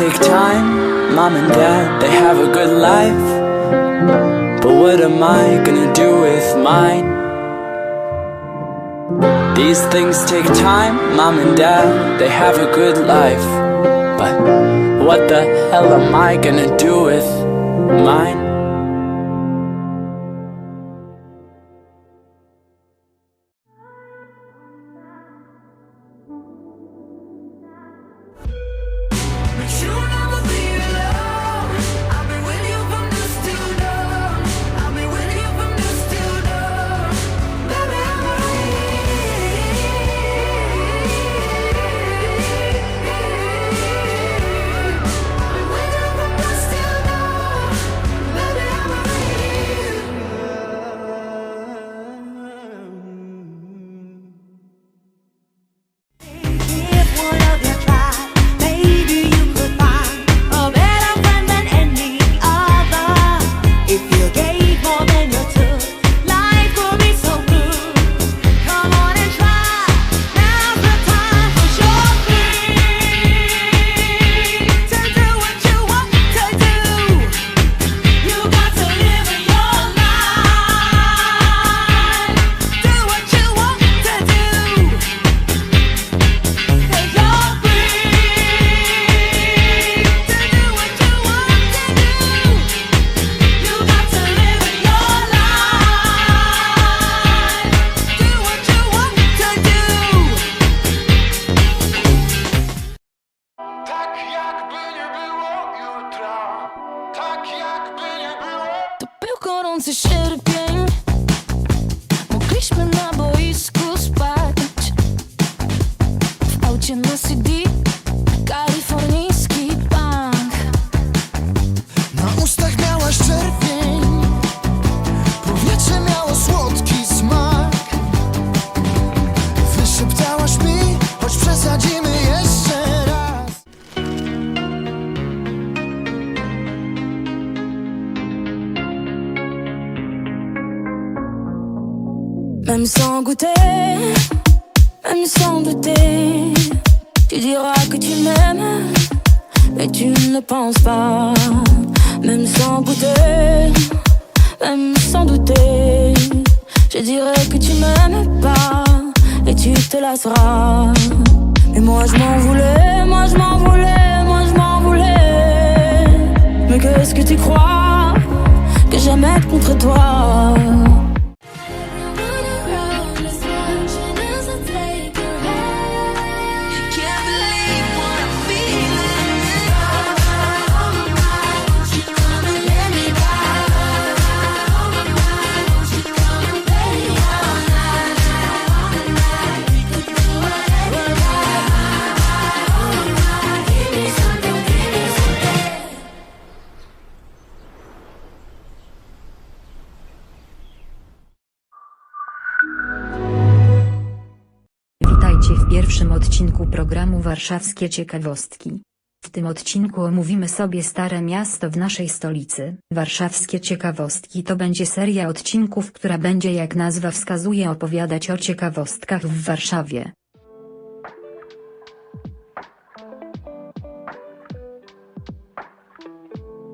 take time Mom and dad, they have a good life But what am I gonna do with mine? These things take time, mom and dad, they have a good life But what the hell am I gonna do with mine? songs I should have been Même sans goûter, même sans douter, tu diras que tu m'aimes, mais tu ne penses pas. Même sans goûter, même sans douter, je dirais que tu m'aimes pas, et tu te lasseras. Mais moi je m'en voulais, moi je m'en voulais, moi je m'en voulais. Mais qu'est-ce que tu crois que j'aime être contre toi? Pierwszym odcinku programu Warszawskie Ciekawostki. W tym odcinku omówimy sobie stare miasto w naszej stolicy. Warszawskie Ciekawostki to będzie seria odcinków, która będzie jak nazwa wskazuje opowiadać o ciekawostkach w Warszawie.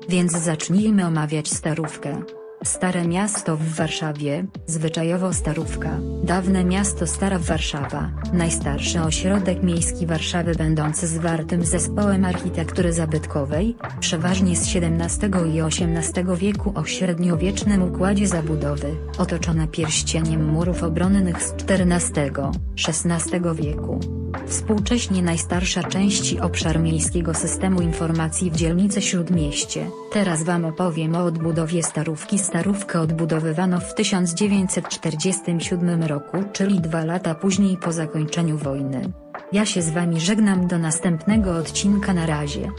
Więc zacznijmy omawiać Starówkę. Stare miasto w Warszawie, zwyczajowo Starówka, dawne miasto Stara Warszawa, najstarszy ośrodek miejski Warszawy będący zwartym zespołem architektury zabytkowej, przeważnie z XVII i XVIII wieku o średniowiecznym układzie zabudowy, otoczone pierścieniem murów obronnych z XIV-XVI wieku. Współcześnie najstarsza część i obszar miejskiego systemu informacji w dzielnicy Śródmieście. Teraz wam opowiem o odbudowie Starówki. Starówkę odbudowywano w 1947 roku, czyli dwa lata później po zakończeniu wojny. Ja się z wami żegnam do następnego odcinka na razie.